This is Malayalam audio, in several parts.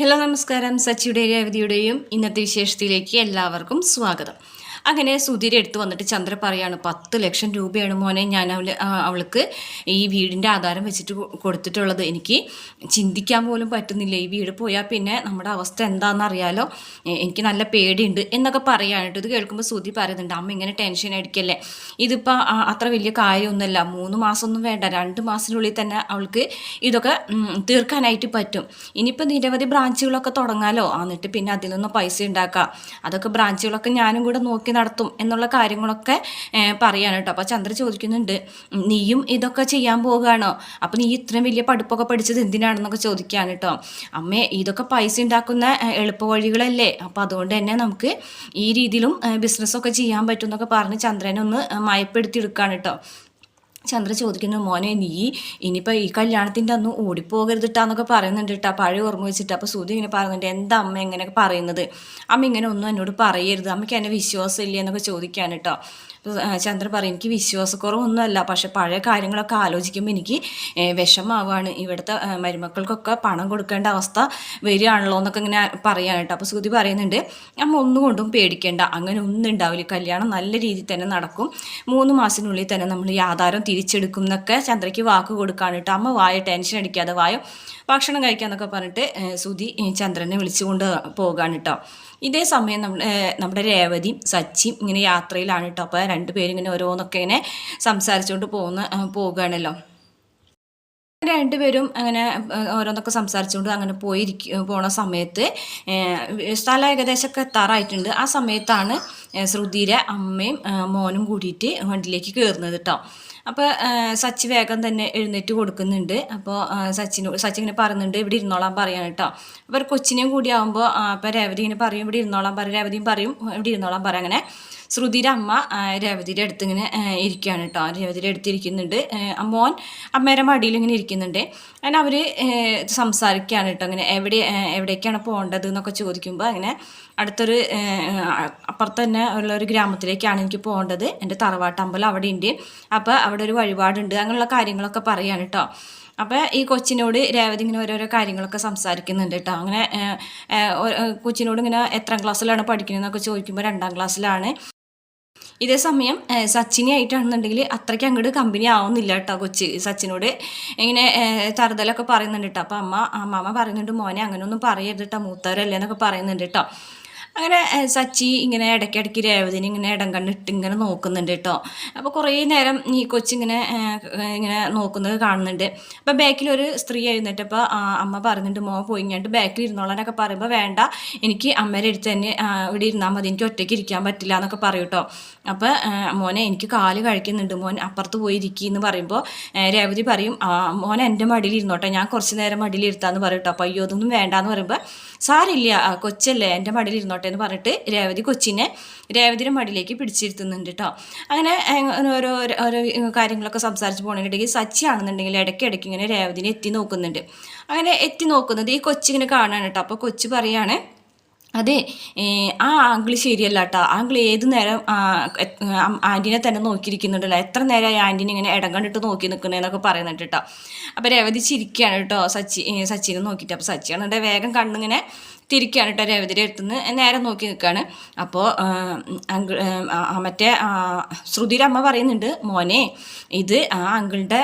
ഹലോ നമസ്കാരം. സച്ചിയുടെ രേവതിയുടെയും ഇന്നത്തെ വിശേഷത്തിലേക്ക് എല്ലാവർക്കും സ്വാഗതം. അങ്ങനെ സുധീർ എടുത്തു വന്നിട്ട് ചന്ദ്ര പറയാണ് പത്ത് ലക്ഷം രൂപയാണ് മോനെ ഞാൻ അവൾ അവൾക്ക് ഈ വീടിന്റെ ആധാരം വെച്ചിട്ട് കൊടുത്തിട്ടുള്ളത്. എനിക്ക് ചിന്തിക്കാൻ പോലും പറ്റുന്നില്ല. ഈ വീട് പോയാൽ പിന്നെ നമ്മുടെ അവസ്ഥ എന്താണെന്ന് അറിയാലോ എനിക്ക് നല്ല പേടിയുണ്ട് എന്നൊക്കെ പറയാനായിട്ട് ഇത് കേൾക്കുമ്പോൾ സുധി പറയുന്നുണ്ട് അമ്മ ഇങ്ങനെ ടെൻഷൻ അടിക്കല്ലേ? ഇതിപ്പോൾ അത്ര വലിയ കാര്യമൊന്നുമല്ല. മൂന്ന് മാസമൊന്നും വേണ്ട. രണ്ട് മാസത്തിനുള്ളിൽ തന്നെ അവൾക്ക് ഇതൊക്കെ തീർക്കാനായിട്ട് പറ്റും. ഇനിയിപ്പോൾ നിരവധി ബ്രാഞ്ചുകളൊക്കെ തുടങ്ങാലോ? എന്നിട്ട് പിന്നെ അതിൽ നിന്ന് പൈസ ഉണ്ടാക്കാം. അതൊക്കെ ബ്രാഞ്ചുകളൊക്കെ ഞാനും കൂടെ നോക്കി നടത്തും എന്നുള്ള കാര്യങ്ങളൊക്കെ പറയാണ് കേട്ടോ. അപ്പോൾ ചന്ദ്ര ചോദിക്കുന്നുണ്ട് നീയും ഇതൊക്കെ ചെയ്യാൻ പോവുകയാണോ? അപ്പോൾ നീ ഇത്രയും വലിയ പഠിപ്പൊക്കെ പഠിച്ചത് എന്തിനാണെന്നൊക്കെ ചോദിക്കുകയാണ് കേട്ടോ. അമ്മേ ഇതൊക്കെ പൈസ ഉണ്ടാക്കുന്ന എളുപ്പ വഴികളല്ലേ അപ്പോൾ അതുകൊണ്ട് തന്നെ നമുക്ക് ഈ രീതിയിലും ബിസിനസ്സൊക്കെ ചെയ്യാൻ പറ്റും എന്നൊക്കെ പറഞ്ഞ് ചന്ദ്രനെ ഒന്ന് മയപ്പെടുത്തി എടുക്കുകയാണ് കേട്ടോ. ചന്ദ്ര ചോദിക്കുന്നു മോനെ നീ ഇനിയിപ്പോൾ ഈ കല്യാണത്തിന്റെ അന്ന് ഓടിപ്പോകരുതിട്ടാന്നൊക്കെ പറയുന്നുണ്ട് കേട്ടോ പഴയ ഓർമ്മ വെച്ചിട്ട് അപ്പോൾ സുധി ഇങ്ങനെ പറയുന്നുണ്ട് എന്താ അമ്മ എങ്ങനെയൊക്കെ പറയുന്നത്? അമ്മ ഇങ്ങനെ ഒന്നും എന്നോട് പറയരുത്. അമ്മയ്ക്ക് എന്നെ വിശ്വാസം ഇല്ലേ എന്നൊക്കെ ചോദിക്കാൻ കേട്ടോ ചന്ദ്ര പറയും എനിക്ക് വിശ്വാസക്കുറവൊന്നുമല്ല. പക്ഷെ പഴയ കാര്യങ്ങളൊക്കെ ആലോചിക്കുമ്പോൾ എനിക്ക് വിഷമാവാണ്. ഇവിടുത്തെ മരുമക്കൾക്കൊക്കെ പണം കൊടുക്കേണ്ട അവസ്ഥ വരികയാണല്ലോ എന്നൊക്കെ ഇങ്ങനെ പറയാൻ കേട്ടോ അപ്പോൾ സുധി പറയുന്നുണ്ട് അമ്മ ഒന്നും കൊണ്ടും പേടിക്കേണ്ട. അങ്ങനെ ഒന്നും ഉണ്ടാവില്ല. കല്യാണം നല്ല രീതിയിൽ തന്നെ നടക്കും. മൂന്ന് മാസത്തിനുള്ളിൽ തന്നെ നമ്മൾ ഈ ആധാരം തിരിച്ചെടുക്കും എന്നൊക്കെ ചന്ദ്രയ്ക്ക് വാക്ക് കൊടുക്കാണ് കേട്ടോ. അമ്മ വായ ടെൻഷൻ അടിക്കാതെ വായ ഭക്ഷണം കഴിക്കാന്നൊക്കെ പറഞ്ഞിട്ട് സുധി ചന്ദ്രനെ വിളിച്ചുകൊണ്ട് പോകാണ് കേട്ടോ. ഇതേ സമയം നമ്മൾ നമ്മുടെ രേവതിയും സച്ചിയും ഇങ്ങനെ യാത്രയിലാണ് കേട്ടോ. അപ്പോൾ രണ്ടുപേരും ഇങ്ങനെ ഓരോന്നൊക്കെ ഇങ്ങനെ സംസാരിച്ചുകൊണ്ട് പോകുന്ന പോകുകയാണല്ലോ രണ്ടുപേരും അങ്ങനെ ഓരോന്നൊക്കെ സംസാരിച്ചുകൊണ്ട് അങ്ങനെ പോയിരിക്ക പോണ സമയത്ത് സ്ഥലം ഏകദേശമൊക്കെ എത്താറായിട്ടുണ്ട്. ആ സമയത്താണ് ശ്രുതിയിലെ അമ്മയും മോനും കൂടിയിട്ട് വണ്ടിയിലേക്ക് കയറുന്നത് കേട്ടോ. അപ്പോൾ സച്ചി വേഗം തന്നെ എഴുന്നേറ്റ് കൊടുക്കുന്നുണ്ട്. അപ്പോൾ സച്ചിന് സച്ചി ഇങ്ങനെ പറയുന്നുണ്ട് ഇവിടെ ഇരുന്നോളാൻ പറയാൻ കേട്ടോ അപ്പോൾ കൊച്ചിനെയും കൂടി ആകുമ്പോൾ അപ്പോൾ രേവതി ഇങ്ങനെ പറയും ഇവിടെ ഇരുന്നോളാൻ പറയും രേവതിയും പറയും ഇവിടെ ഇരുന്നോളാൻ പറയും അങ്ങനെ. ശ്രുതിയുടെ അമ്മ രേവതിയുടെ അടുത്ത് ഇങ്ങനെ ഇരിക്കുകയാണ് കേട്ടോ. രേവതിയുടെ അടുത്ത് ഇരിക്കുന്നുണ്ട്. മോൻ അമ്മേരെ മടിയിൽ ഇങ്ങനെ ഇരിക്കുന്നുണ്ട്. അങ്ങനെ അവർ സംസാരിക്കുകയാണ് കേട്ടോ. അങ്ങനെ എവിടെ എവിടേക്കാണ് പോകേണ്ടത് എന്നൊക്കെ ചോദിക്കുമ്പോൾ അങ്ങനെ അടുത്തൊരു അപ്പുറത്ത് തന്നെ ഉള്ള ഒരു ഗ്രാമത്തിലേക്കാണ് എനിക്ക് പോകേണ്ടത്. എന്റെ തറവാട്ടമ്പലം അവിടെ ഉണ്ട് അപ്പോൾ അവിടെ ഒരു വഴിപാടുണ്ട്. അങ്ങനെയുള്ള കാര്യങ്ങളൊക്കെ പറയാണ് കേട്ടോ. അപ്പോൾ ഈ കൊച്ചിനോട് രേവതി ഇങ്ങനെ ഓരോരോ കാര്യങ്ങളൊക്കെ സംസാരിക്കുന്നുണ്ട് കേട്ടോ. അങ്ങനെ കൊച്ചിനോട് ഇങ്ങനെ എത്രാം ക്ലാസ്സിലാണ് പഠിക്കുന്നതെന്നൊക്കെ ചോദിക്കുമ്പോൾ രണ്ടാം ക്ലാസ്സിലാണ്. ഇതേ സമയം ഏഹ്, സച്ചിനെ ആയിട്ടാണെന്നുണ്ടെങ്കിൽ അത്രയ്ക്ക് അങ്ങോട്ട് കമ്പനി ആവുന്നില്ല കേട്ടോ കൊച്ച് സച്ചിനോട്. ഇങ്ങനെ തറുതലൊക്കെ പറയുന്നുണ്ട് കേട്ടോ അപ്പോൾ അമ്മ അമ്മ പറയുന്നുണ്ട് മോനെ അങ്ങനെയൊന്നും പറയരുത് കേട്ടോ മൂത്തവരല്ലേ എന്നൊക്കെ പറയുന്നുണ്ട് കേട്ടോ അങ്ങനെ സച്ചി ഇങ്ങനെ ഇടയ്ക്കിടയ്ക്ക് രേവതിന് ഇങ്ങനെ ഇടം കണ്ടിട്ട് ഇങ്ങനെ നോക്കുന്നുണ്ട് കേട്ടോ അപ്പോൾ കുറേ നേരം ഈ കൊച്ചിങ്ങനെ ഇങ്ങനെ നോക്കുന്നത് കാണുന്നുണ്ട്. അപ്പോൾ ബാക്കിലൊരു സ്ത്രീ എഴുന്നേറ്റപ്പോൾ അമ്മ പറയുന്നുണ്ട് മോ പോയി കഴിഞ്ഞിട്ട് ബാക്കിൽ ഇരുന്നോളാനൊക്കെ പറയുമ്പോൾ വേണ്ട എനിക്ക് അമ്മയുടെ അടുത്ത് തന്നെ ഇവിടെ ഇരുന്നാൽ മതി എനിക്ക് ഒറ്റയ്ക്ക് ഇരിക്കാൻ പറ്റില്ല എന്നൊക്കെ പറയും കേട്ടോ അപ്പോൾ മോനെ എനിക്ക് കാൽ കഴിക്കുന്നുണ്ട് മോൻ അപ്പുറത്ത് പോയി ഇരിക്കുക എന്ന് പറയുമ്പോൾ രേവതി പറയും മോൻ എന്റെ മടിയിൽ ഇരുന്നോട്ടെ ഞാൻ കുറച്ച് നേരം മടിയിൽ ഇരുത്താന്ന് പറയും കേട്ടോ അപ്പോൾ അയ്യോ അതൊന്നും വേണ്ടാന്ന് പറയുമ്പോൾ സാരില്ല കൊച്ചല്ലേ എന്റെ മടിയിൽ ഇരുന്നോട്ടെ എന്ന് പറഞ്ഞിട്ട് രേവതി കൊച്ചിനെ രേവതിയുടെ മടിയിലേക്ക് പിടിച്ചിരുത്തുന്നുണ്ട് കേട്ടോ അങ്ങനെ ആ, ഓരോ ഓരോ- കാര്യങ്ങളൊക്കെ സംസാരിച്ച് പോകണമെന്നുണ്ടെങ്കിൽ സച്ചി ആണെന്നുണ്ടെങ്കിൽ ഇടയ്ക്ക് ഇടയ്ക്ക് ഇങ്ങനെ രേവതിനെ എത്തി നോക്കുന്നുണ്ട്. അങ്ങനെ എത്തി നോക്കുന്നത് ഈ കൊച്ചിങ്ങനെ കാണാൻ കേട്ടോ അപ്പോൾ കൊച്ചു പറയാണ് അതെ ആ ആംഗിൾ ശരിയല്ല കേട്ടോ ആംഗിൾ ഏത് നേരം ആന്റീനെ തന്നെ നോക്കിയിരിക്കുന്നുണ്ടല്ലോ. എത്ര നേരമായി ആന്റീനെ ഇങ്ങനെ ഇടം കണ്ടിട്ട് നോക്കി നിൽക്കുന്നതെന്നൊക്കെ പറയുന്നുണ്ട് കേട്ടോ അപ്പോൾ രേവതി ചിരിക്കുകയാണ് കേട്ടോ സച്ചി സച്ചിനെ നോക്കിയിട്ട്. അപ്പോൾ സച്ചിയാണെന്നുണ്ടെ വേഗം കണ്ണിങ്ങനെ തിരിക്കുകയാണ് കേട്ടോ രേവതിയുടെ അടുത്തുനിന്ന്. നേരെ നോക്കി നിൽക്കുകയാണ് അപ്പോൾ മറ്റേ ശ്രുതിയുടെ അമ്മ പറയുന്നുണ്ട് മോനെ ഇത് ആ അങ്കിളുടെ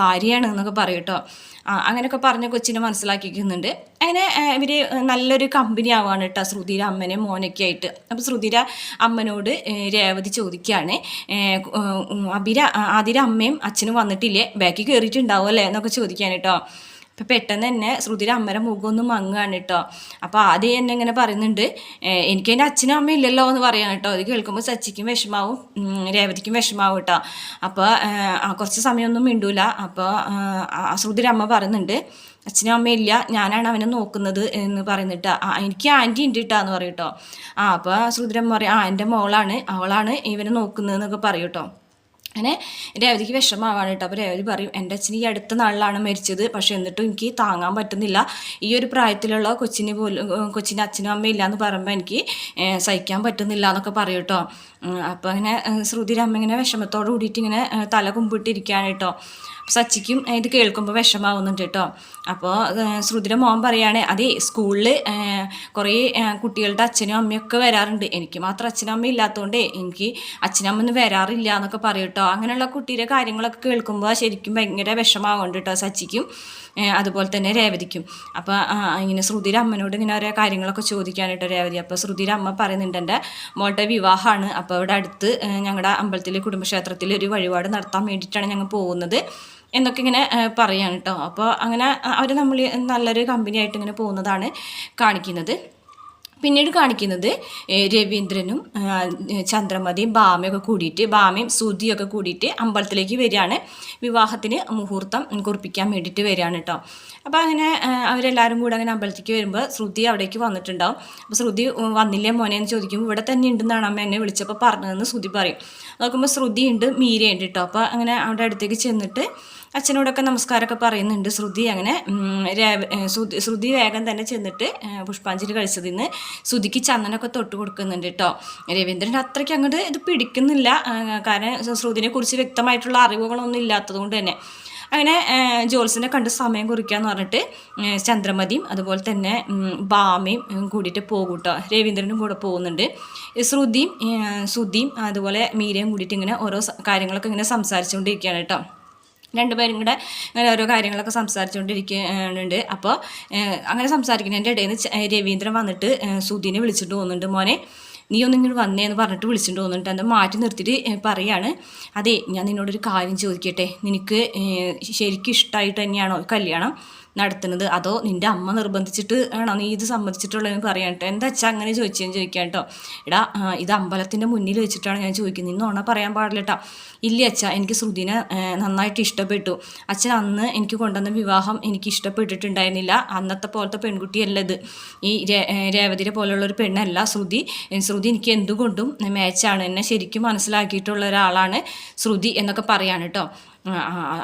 ഭാര്യയാണ് എന്നൊക്കെ പറയും കേട്ടോ. ആ, അങ്ങനെയൊക്കെ പറഞ്ഞ കൊച്ചിനെ മനസ്സിലാക്കിക്കുന്നുണ്ട്. അങ്ങനെ ഇവർ നല്ലൊരു കമ്പനി ആവുകയാണ് കേട്ടോ ശ്രുതിയുടെ അമ്മനെ മോനൊക്കെ ആയിട്ട്. അപ്പോൾ ശ്രുതിയുടെ അമ്മനോട് രേവതി ചോദിക്കുകയാണ് അബിര ആതിര അമ്മയും അച്ഛനും വന്നിട്ടില്ലേ? ബാക്കി കയറിയിട്ടുണ്ടാവും അല്ലേ എന്നൊക്കെ ചോദിക്കാൻ കേട്ടോ. അപ്പം പെട്ടെന്ന് തന്നെ ശ്രുതിയുടെ അമ്മയുടെ മുഖം ഒന്ന് മങ്ങുകയാണ് കേട്ടോ അപ്പോൾ ആദ്യം എന്നെ ഇങ്ങനെ പറയുന്നുണ്ട് എനിക്ക് എന്റെ അച്ഛനും അമ്മയും ഇല്ലല്ലോ എന്ന് പറയാം കേട്ടോ അത് കേൾക്കുമ്പോൾ സച്ചിക്കും വിഷമാവും രേവതിക്കും വിഷമാവും കേട്ടോ അപ്പോൾ കുറച്ച് സമയമൊന്നും മിണ്ടൂല. അപ്പോൾ ശ്രുതിയുടെ അമ്മ പറയുന്നുണ്ട് അച്ഛനും അമ്മയും ഇല്ല ഞാനാണ് അവനെ നോക്കുന്നത് എന്ന് പറയുന്നിട്ട് ആ എനിക്ക് ആന്റി ഉണ്ട് കേട്ടോ എന്ന് പറയും കേട്ടോ ആ അപ്പോൾ ശ്രുതിരമ്മ അമ്മ പറയും ആ എന്റെ മോളാണ് അവളാണ് ഇവനെ നോക്കുന്നതെന്നൊക്കെ പറയും കേട്ടോ അങ്ങനെ രേവതിക്ക് വിഷമമാവാണ് കേട്ടോ. അപ്പോൾ രേവതി പറയും എന്റെ അച്ഛൻ ഈ അടുത്ത നാളിലാണ് മരിച്ചത്. പക്ഷേ എന്നിട്ടും എനിക്ക് താങ്ങാൻ പറ്റുന്നില്ല. ഈ ഒരു പ്രായത്തിലുള്ള കൊച്ചിന് പോലും കൊച്ചിന് അച്ഛനും അമ്മയും ഇല്ല എന്ന് പറയുമ്പോൾ എനിക്ക് സഹിക്കാൻ പറ്റുന്നില്ല എന്നൊക്കെ പറയും കേട്ടോ. അപ്പോൾ അങ്ങനെ ശ്രുതിരമ്മ ഇങ്ങനെ വിഷമത്തോട് കൂടിയിട്ട് ഇങ്ങനെ തല കുമ്പിട്ടിരിക്കുകയാണ് കേട്ടോ. സച്ചിക്കും ഏ, ഇത് കേൾക്കുമ്പോൾ വിഷമാവുന്നുണ്ട് കേട്ടോ അപ്പോൾ ശ്രുതിയുടെ മോൻ പറയാണ് അതേ സ്കൂളിൽ കുറേ കുട്ടികളുടെ അച്ഛനും അമ്മയൊക്കെ വരാറുണ്ട്. എനിക്ക് മാത്രം അച്ഛനും അമ്മയും ഇല്ലാത്തതുകൊണ്ടേ എനിക്ക് അച്ഛനും അമ്മ ഒന്നും വരാറില്ല എന്നൊക്കെ പറയും കേട്ടോ അങ്ങനെയുള്ള കുട്ടിയുടെ കാര്യങ്ങളൊക്കെ കേൾക്കുമ്പോൾ ശരിക്കും ഭയങ്കര വിഷമാവുന്നുണ്ട് കേട്ടോ സച്ചിക്കും അതുപോലെ തന്നെ രേവതിക്കും. അപ്പോൾ ഇങ്ങനെ ശ്രുതിയുടെ അമ്മനോട് ഇങ്ങനെ ഓരോ കാര്യങ്ങളൊക്കെ ചോദിക്കാനായിട്ട് രേവതി. അപ്പോൾ ശ്രുതിയുടെ അമ്മ പറയുന്നുണ്ട് എന്റെ മോളുടെ വിവാഹമാണ്. അപ്പോൾ ഇവിടെ അടുത്ത് ഞങ്ങളുടെ അമ്പലത്തിലെ കുടുംബക്ഷേത്രത്തിൽ ഒരു വഴിപാട് നടത്താൻ വേണ്ടിയിട്ടാണ് ഞങ്ങൾ പോകുന്നത്. എന്നൊക്കെ ഇങ്ങനെ പറയാണ് കേട്ടോ അപ്പോൾ അങ്ങനെ അവർ നമ്മൾ നല്ലൊരു കമ്പനിയായിട്ട് ഇങ്ങനെ പോകുന്നതാണ് കാണിക്കുന്നത്. പിന്നീട് കാണിക്കുന്നത് രവീന്ദ്രനും ചന്ദ്രമതിയും ഭാമയൊക്കെ കൂടിയിട്ട് ഭാമയും സുധിയൊക്കെ കൂടിയിട്ട് അമ്പലത്തിലേക്ക് വരികയാണ്. വിവാഹത്തിന് മുഹൂർത്തം കുറിപ്പിക്കാൻ വേണ്ടിയിട്ട് വരികയാണ് കേട്ടോ. അപ്പോൾ അങ്ങനെ അവരെല്ലാവരും കൂടെ അങ്ങനെ അമ്പലത്തിലേക്ക് വരുമ്പോൾ ശ്രുതി അവിടേക്ക് വന്നിട്ടുണ്ടാവും. അപ്പോൾ ശ്രുതി വന്നില്ലേ മോനെ എന്ന് ചോദിക്കുമ്പോൾ ഇവിടെ തന്നെ ഉണ്ടെന്നാണ് അമ്മ എന്നെ വിളിച്ചപ്പോൾ പറഞ്ഞതെന്ന് ശ്രുതി പറയും. നോക്കുമ്പോൾ ശ്രുതി ഉണ്ട് മീരയുണ്ട് കേട്ടോ. അപ്പോൾ അങ്ങനെ അവിടെ അടുത്തേക്ക് ചെന്നിട്ട് അച്ഛനോടൊക്കെ നമസ്കാരമൊക്കെ പറയുന്നുണ്ട് ശ്രുതി. അങ്ങനെ ശ്രുതി വേഗം തന്നെ ചെന്നിട്ട് പുഷ്പാഞ്ജലി കഴിച്ചതിന് ശ്രുതിക്ക് ചന്ദനൊക്കെ തൊട്ട് കൊടുക്കുന്നുണ്ട് കേട്ടോ രവീന്ദ്രൻ അത്രയ്ക്ക് അങ്ങോട്ട് ഇത് പിടിക്കുന്നില്ല. കാരണം ശ്രുതിനെ കുറിച്ച് വ്യക്തമായിട്ടുള്ള അറിവുകളൊന്നും ഇല്ലാത്തത് കൊണ്ട് തന്നെ. അങ്ങനെ ജോൽസിനെ കണ്ട് സമയം കുറിക്കാന്ന് പറഞ്ഞിട്ട് ചന്ദ്രമതിയും അതുപോലെ തന്നെ ബാമയും കൂടിയിട്ട് പോകും കേട്ടോ രവീന്ദ്രനും കൂടെ പോകുന്നുണ്ട്. ശ്രുതിയും ശ്രുതിയും അതുപോലെ മീരയും കൂടിയിട്ട് ഇങ്ങനെ ഓരോ കാര്യങ്ങളൊക്കെ ഇങ്ങനെ സംസാരിച്ചുകൊണ്ടിരിക്കുകയാണ് കേട്ടോ രണ്ടുപേരും കൂടെ ഇങ്ങനെ ഓരോ കാര്യങ്ങളൊക്കെ സംസാരിച്ചുകൊണ്ടിരിക്കുന്നുണ്ട് അപ്പോൾ അങ്ങനെ സംസാരിക്കുന്നതിന്റെ ഇടയിൽ നിന്ന് രവീന്ദ്രൻ വന്നിട്ട് സുധീനെ വിളിച്ചിട്ട് പോകുന്നുണ്ട്. മോനെ നീ ഒന്ന് ഇങ്ങോട്ട് വന്നേ എന്ന് പറഞ്ഞിട്ട് വിളിച്ചിട്ട് പോകുന്നുണ്ട്. എന്താ മാറ്റി നിർത്തിയിട്ട് പറയാണ്. അതെ ഞാൻ നിന്നോടൊരു കാര്യം ചോദിക്കട്ടെ. നിനക്ക് ശരിക്കും ഇഷ്ടമായിട്ട് തന്നെയാണോ കല്യാണം? നടത്തുന്നത്. അതോ നിന്റെ അമ്മ നിർബന്ധിച്ചിട്ട് ആണോ? നീ ഇത് സമ്മതിച്ചിട്ടുള്ളതെന്ന് പറയാൻ കേട്ടോ എന്താ വെച്ചാൽ അങ്ങനെ ചോദിച്ചതെന്ന് ചോദിക്കാം കേട്ടോ എടാ ഇത് അമ്പലത്തിന്റെ മുന്നിൽ വെച്ചിട്ടാണ് ഞാൻ ചോദിക്കുന്നത്. ഇന്ന് ഓണ പറയാൻ പാടില്ല കേട്ടോ ഇല്ല അച്ഛ എനിക്ക് ശ്രുതിനെ നന്നായിട്ട് ഇഷ്ടപ്പെട്ടു. അച്ഛൻ അന്ന് എനിക്ക് കൊണ്ടുവന്ന വിവാഹം എനിക്ക് ഇഷ്ടപ്പെട്ടിട്ടുണ്ടായിരുന്നില്ല. അന്നത്തെ പോലത്തെ പെൺകുട്ടിയല്ല ഇത്. ഈ രേ- രേവതിരെ പോലുള്ള ഒരു പെണ്ണല്ല ശ്രുതി. ശ്രുതി എനിക്ക് എന്തുകൊണ്ടും മാച്ചാണ് എന്നെ ശരിക്കും മനസ്സിലാക്കിയിട്ടുള്ള ഒരാളാണ് ശ്രുതി എന്നൊക്കെ പറയാണ് കേട്ടോ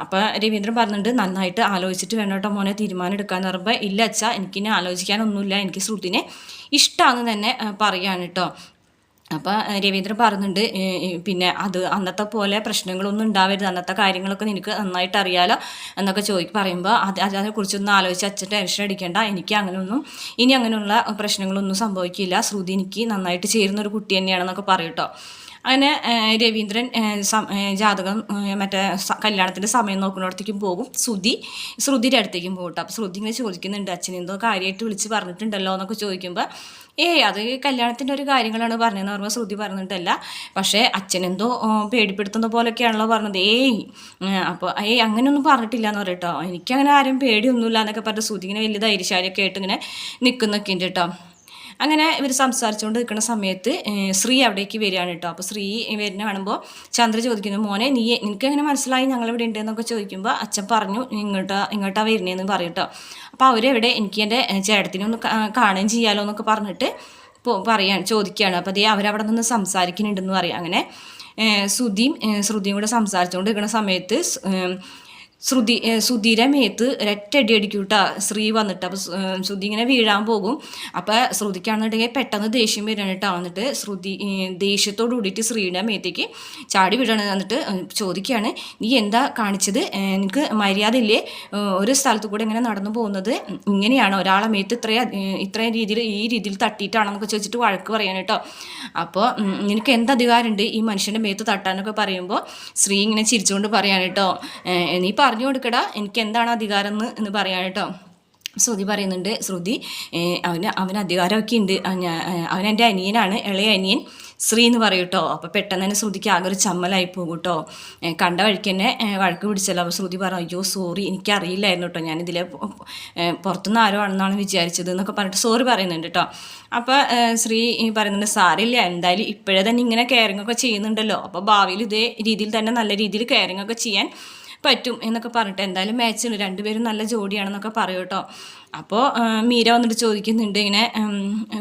അപ്പോൾ രവീന്ദ്രൻ പറഞ്ഞിട്ട് നന്നായിട്ട് ആലോചിച്ചിട്ട് വേണം കേട്ടോ മോനെ തീരുമാനം എടുക്കാന്ന് പറയുമ്പോൾ ഇല്ല അച്ഛാ എനിക്കിനി ആലോചിക്കാനൊന്നുമില്ല എനിക്ക് ശ്രുതിനെ ഇഷ്ടമാണെന്ന് തന്നെ പറയാണ് കേട്ടോ. അപ്പോൾ രവീന്ദ്രൻ ഏ, പിന്നെ അത് അന്നത്തെ പോലെ പ്രശ്നങ്ങളൊന്നും ഉണ്ടാവരുത് അന്നത്തെ കാര്യങ്ങളൊക്കെ നിനക്ക് നന്നായിട്ട് അറിയാലോ എന്നൊക്കെ ചോദിക്കും പറയുമ്പോൾ അത് അതിനെക്കുറിച്ചൊന്നും ആലോചിച്ച് അച്ഛൻ ടെൻഷൻ അടിക്കേണ്ട എനിക്ക് അങ്ങനെയൊന്നും ഇനി അങ്ങനെയുള്ള പ്രശ്നങ്ങളൊന്നും സംഭവിക്കില്ല ശ്രുതി എനിക്ക് നന്നായിട്ട് ചേരുന്ന ഒരു കുട്ടി തന്നെയാണെന്നൊക്കെ പറയും അങ്ങനെ രവീന്ദ്രൻ ജാതകം മറ്റേ കല്യാണത്തിന്റെ സമയം നോക്കുന്നിടത്തേക്കും പോകും. ശ്രുതി ശ്രുതിയുടെ അടുത്തേക്കും പോകും കേട്ടോ അപ്പോൾ ശ്രുതി ഇങ്ങനെ ചോദിക്കുന്നുണ്ട് അച്ഛൻ എന്തോ കാര്യമായിട്ട് വിളിച്ച് പറഞ്ഞിട്ടുണ്ടല്ലോ? എന്നൊക്കെ ചോദിക്കുമ്പോൾ ഏയ് അത് കല്യാണത്തിന്റെ ഒരു കാര്യങ്ങളാണ് പറഞ്ഞതെന്ന് പറയുമ്പോൾ ശ്രുതി പറഞ്ഞിട്ടല്ല. പക്ഷേ അച്ഛനെന്തോ പേടിപ്പെടുത്തുന്ന പോലെയൊക്കെയാണല്ലോ പറഞ്ഞത്. ഏയ് അപ്പോൾ ഏയ് അങ്ങനെയൊന്നും പറഞ്ഞിട്ടില്ല എന്ന് പറയട്ടോ എനിക്കങ്ങനെ ആരും പേടിയൊന്നുമില്ല എന്നൊക്കെ പറഞ്ഞിട്ട് ശ്രുതി ഇങ്ങനെ വലിയ ധൈര്യശാലിയൊക്കെ ആയിട്ട് ഇങ്ങനെ നിൽക്കുന്നൊക്കെ ഉണ്ട് കേട്ടോ അങ്ങനെ ഇവർ സംസാരിച്ചുകൊണ്ട് നിൽക്കുന്ന സമയത്ത് ശ്രീ അവിടേക്ക് വരികയാണ് കേട്ടോ. അപ്പോൾ ശ്രീ വരുന്ന കാണുമ്പോൾ ചന്ദ്ര ചോദിക്കുന്നു മോനെ നീ നിനക്ക് എങ്ങനെ മനസ്സിലായി ഞങ്ങൾ ഇവിടെ ഉണ്ടെന്നൊക്കെ ചോദിക്കുമ്പോൾ അച്ഛൻ പറഞ്ഞു ഇങ്ങോട്ടാ ഇങ്ങോട്ടാ വരുന്നതെന്ന് പറയും കേട്ടോ അപ്പോൾ അവരെവിടെ എനിക്ക് എന്റെ ചേട്ടത്തിനെ ഒന്ന് കാ- കാണുകയും ചെയ്യാലോ എന്നൊക്കെ പറഞ്ഞിട്ട് പറയാണ് ചോദിക്കുകയാണ്. അപ്പോൾ അതേ അവരവിടെ നിന്ന് സംസാരിക്കുന്നുണ്ടെന്ന് പറയാം. അങ്ങനെ ശ്രുതിയും ശ്രുതിയും കൂടെ സംസാരിച്ചുകൊണ്ട് നിൽക്കുന്ന സമയത്ത് ശ്രുതി ശ്രുതിയുടെ മേത്ത് ഒരൊറ്റടി അടിക്കൂട്ടാ. കേട്ടോ ശ്രീ വന്നിട്ട് അപ്പോൾ ശ്രുതി ഇങ്ങനെ വീഴാൻ പോകും. അപ്പോൾ ശ്രുതിക്കാണെന്നുണ്ടെങ്കിൽ പെട്ടെന്ന് ദേഷ്യം വരികയാണ് കേട്ടോ. എന്നിട്ട് ശ്രുതി ദേഷ്യത്തോട് കൂടിയിട്ട് ശ്രീയുടെ മേത്തേക്ക് ചാടി വീഴാണ് എന്നിട്ട് ചോദിക്കുകയാണ് നീ എന്താ കാണിച്ചത്? നിനക്ക് മര്യാദ ഇല്ലേ ഒരു സ്ഥലത്ത് കൂടെ ഇങ്ങനെ നടന്നു പോകുന്നത്? ഇങ്ങനെയാണ്? ഒരാളെ മേത്ത് ഇത്രയും ഇത്രയും രീതിയിൽ ഈ രീതിയിൽ തട്ടിയിട്ടാണെന്നൊക്കെ ചോദിച്ചിട്ട് വഴക്ക് പറയാൻ കേട്ടോ. അപ്പോൾ നിനക്ക് എന്ത് അധികാരമുണ്ട് ഈ മനുഷ്യന്റെ മേത്ത് തട്ടാനൊക്കെ പറയുമ്പോൾ ശ്രീ ഇങ്ങനെ ചിരിച്ചുകൊണ്ട് പറയാൻ കേട്ടോ. നീ പറഞ്ഞു കൊടുക്കടാ എനിക്ക് എന്താണ് അധികാരം എന്ന് എന്ന് പറയാം കേട്ടോ. ശ്രുതി പറയുന്നുണ്ട് ശ്രുതി അവനെ അവന് അധികാരമൊക്കെ ഉണ്ട്. അവൻ എന്റെ അനിയനാണ് ഇളയ അനിയൻ ശ്രീ എന്ന് പറയും കേട്ടോ. അപ്പോൾ പെട്ടെന്ന് തന്നെ ശ്രുതിക്ക് ആകെ ഒരു ചമ്മലായി പോകും കേട്ടോ. കണ്ട വഴിക്ക് തന്നെ വഴക്ക് പിടിച്ചല്ലോ. അപ്പോൾ ശ്രുതി പറഞ്ഞു അയ്യോ സോറി എനിക്കറിയില്ലായിരുന്നു കേട്ടോ. ഞാനിതിലെ പുറത്തുനിന്ന് ആരോ ആണെന്നാണ് വിചാരിച്ചത് എന്നൊക്കെ പറഞ്ഞിട്ട് സോറി പറയുന്നുണ്ട് കേട്ടോ. അപ്പോൾ ശ്രീ പറയുന്നുണ്ട് സാരില്ല എന്തായാലും ഇപ്പോഴേ തന്നെ ഇങ്ങനെ കെയറിങ് ഒക്കെ ചെയ്യുന്നുണ്ടല്ലോ. അപ്പോൾ ഭാവിയിൽ ഇതേ രീതിയിൽ തന്നെ നല്ല രീതിയിൽ കെയറിങ് ഒക്കെ ചെയ്യാൻ പറ്റും എന്നൊക്കെ പറഞ്ഞിട്ട്. എന്തായാലും മാച്ച് ഉണ്ട് രണ്ടുപേരും നല്ല ജോഡിയാണെന്നൊക്കെ പറയും കേട്ടോ. അപ്പോൾ മീര വന്നിട്ട് ചോദിക്കുന്നുണ്ട് ഇങ്ങനെ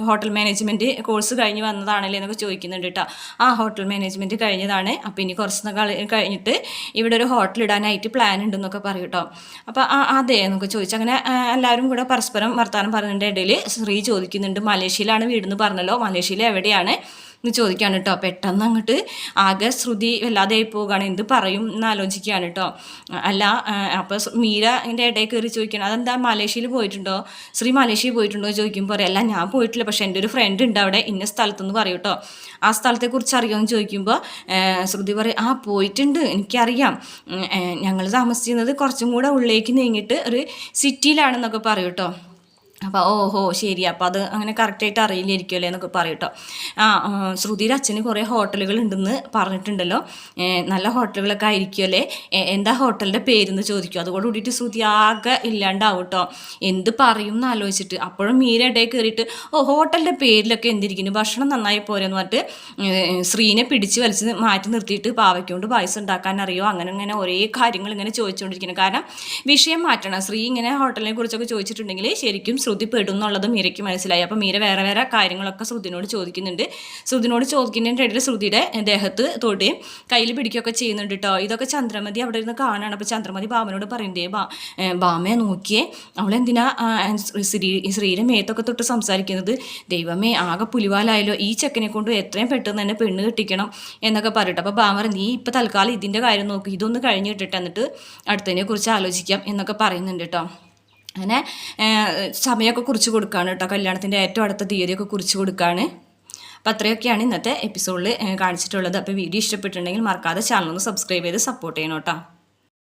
ഹോട്ടൽ മാനേജ്മെന്റ് കോഴ്സ് കഴിഞ്ഞ് വന്നതാണല്ലേ എന്നൊക്കെ ചോദിക്കുന്നുണ്ട് കേട്ടോ. ആ ഹോട്ടൽ മാനേജ്മെന്റ് കഴിഞ്ഞതാണ്. അപ്പോൾ ഇനി കുറച്ച് കഴിഞ്ഞിട്ട് ഇവിടെ ഒരു ഹോട്ടൽ ഇടാനായിട്ട് പ്ലാൻ ഉണ്ടെന്നൊക്കെ പറയും കേട്ടോ. അപ്പോൾ ആ അതെ എന്നൊക്കെ ചോദിച്ചു. അങ്ങനെ എല്ലാവരും കൂടെ പരസ്പരം വർത്തമാനം പറഞ്ഞതിന്റെ ഇടയിൽ ശ്രീ ചോദിക്കുന്നുണ്ട് മലേഷ്യയിലാണ് വീടെന്ന് പറഞ്ഞല്ലോ. മലേഷ്യയിൽ എവിടെയാണ്? എന്ന് ചോദിക്കുകയാണ് കേട്ടോ. പെട്ടെന്ന് അങ്ങോട്ട് ആകെ ശ്രുതി വല്ലാതെ ആയി പോവുകയാണ്. എന്ത് പറയും എന്ന് ആലോചിക്കുകയാണ് കേട്ടോ. അല്ല അപ്പോൾ മീരന്റെ ഇടയിൽ കയറി ചോദിക്കണം അതെന്താ മലേഷ്യയിൽ പോയിട്ടുണ്ടോ? ശ്രീ മലേഷ്യയിൽ പോയിട്ടുണ്ടോ? ചോദിക്കുമ്പോൾ അല്ല ഞാൻ പോയിട്ടില്ല. പക്ഷേ എന്റെ ഒരു ഫ്രണ്ട് ഉണ്ട് അവിടെ ഇന്ന സ്ഥലത്തെന്ന് പറയും കേട്ടോ. ആ സ്ഥലത്തെക്കുറിച്ച് അറിയുമെന്ന് ചോദിക്കുമ്പോൾ ശ്രുതി പറയും ആ പോയിട്ടുണ്ട്. എനിക്കറിയാം. ഞങ്ങൾ താമസിക്കുന്നത് കുറച്ചും കൂടെ ഉള്ളിലേക്ക് നീങ്ങിയിട്ട് ഒരു സിറ്റിയിലാണെന്നൊക്കെ പറയും കേട്ടോ. അപ്പോൾ ഓഹോ ശരി. അപ്പോൾ അത് അങ്ങനെ കറക്റ്റായിട്ട് അറിയില്ലായിരിക്കുമല്ലേ എന്നൊക്കെ പറയട്ടോ. ആ ശ്രുതിയുടെ അച്ഛന് കുറേ ഹോട്ടലുകൾ ഉണ്ടെന്ന് പറഞ്ഞിട്ടുണ്ടല്ലോ. നല്ല ഹോട്ടലുകളൊക്കെ ആയിരിക്കുമല്ലേ എന്താ ഹോട്ടലിന്റെ പേരെന്ന് ചോദിക്കും. അതുകൊണ്ട് കൂടിയിട്ട് ശ്രുതി ആകെ ഇല്ലാണ്ടാവും കേട്ടോ എന്ത് പറയും എന്ന് ആലോചിച്ചിട്ട് അപ്പോഴും മീര ഇടയിൽ കയറിയിട്ട് ഓ ഹോട്ടലിന്റെ പേരിലൊക്കെ എന്തിരിക്കുന്നു? ഭക്ഷണം നന്നായി പോരെന്ന് പറഞ്ഞിട്ട് ശ്രീനെ പിടിച്ച് വലിച്ച് മാറ്റി നിർത്തിയിട്ട് പാവയ്ക്കൊണ്ട് പായസം ഉണ്ടാക്കാൻ അറിയോ? അങ്ങനെ അങ്ങനെ ഒരേ കാര്യങ്ങൾ ഇങ്ങനെ ചോദിച്ചുകൊണ്ടിരിക്കുന്നു. കാരണം വിഷയം മാറ്റണം. ശ്രീ ഇങ്ങനെ ഹോട്ടലിനെ കുറിച്ചൊക്കെ ചോദിച്ചിട്ടുണ്ടെങ്കിൽ ശരിക്കും ശ്രുതി പെടും എന്നുള്ളത് മീരയ്ക്ക് മനസ്സിലായി. അപ്പോൾ മീര വേറെ വേറെ കാര്യങ്ങളൊക്കെ ശ്രുതിനോട് ചോദിക്കുന്നുണ്ട്. ശ്രുതിനോട് ചോദിക്കുന്നതിന്റെ ഇടയിൽ ശ്രുതിയുടെ ദേഹത്ത് തൊടുകയും കയ്യിൽ പിടിക്കുകയൊക്കെ ചെയ്യുന്നുണ്ട് കേട്ടോ ഇതൊക്കെ ചന്ദ്രമതി അവിടെ ഇരുന്ന് കാണുകയാണ് അപ്പോൾ ചന്ദ്രമതി ബാമനോട് പറയണ്ടേ ബാ ബാമയെ നോക്കിയേ അവളെന്തിനാ ശ്രീ ശ്രീയുടെ മേത്തൊക്കെ തൊട്ട് സംസാരിക്കുന്നത്? ദൈവമേ ആകെ പുലിവാലായാലോ ഈ ചെക്കനെ കൊണ്ട് എത്രയും പെട്ടെന്ന് തന്നെ പെണ്ണ് കെട്ടിക്കണം എന്നൊക്കെ പറയട്ടെ അപ്പോൾ ബാമർ നീ ഇപ്പോൾ തൽക്കാലം ഇതിന്റെ കാര്യം നോക്കി. ഇതൊന്ന് കഴിഞ്ഞ് കിട്ടിട്ട് എന്നിട്ട് അടുത്തതിനെ കുറിച്ച് ആലോചിക്കാം എന്നൊക്കെ പറയുന്നുണ്ട് കേട്ടോ അങ്ങനെ സമയമൊക്കെ കുറിച്ച് കൊടുക്കുകയാണ് കേട്ടോ. കല്യാണത്തിന്റെ ഏറ്റവും അടുത്ത തീയതിയൊക്കെ കുറിച്ച് കൊടുക്കുകയാണ് അപ്പോൾ അത്രയൊക്കെയാണ് ഇന്നത്തെ എപ്പിസോഡിൽ കാണിച്ചിട്ടുള്ളത്. അപ്പോൾ വീഡിയോ ഇഷ്ടപ്പെട്ടിട്ടുണ്ടെങ്കിൽ മറക്കാതെ ചാനൽ ഒന്ന് സബ്സ്ക്രൈബ് ചെയ്ത് സപ്പോർട്ട് ചെയ്യണം കേട്ടോ.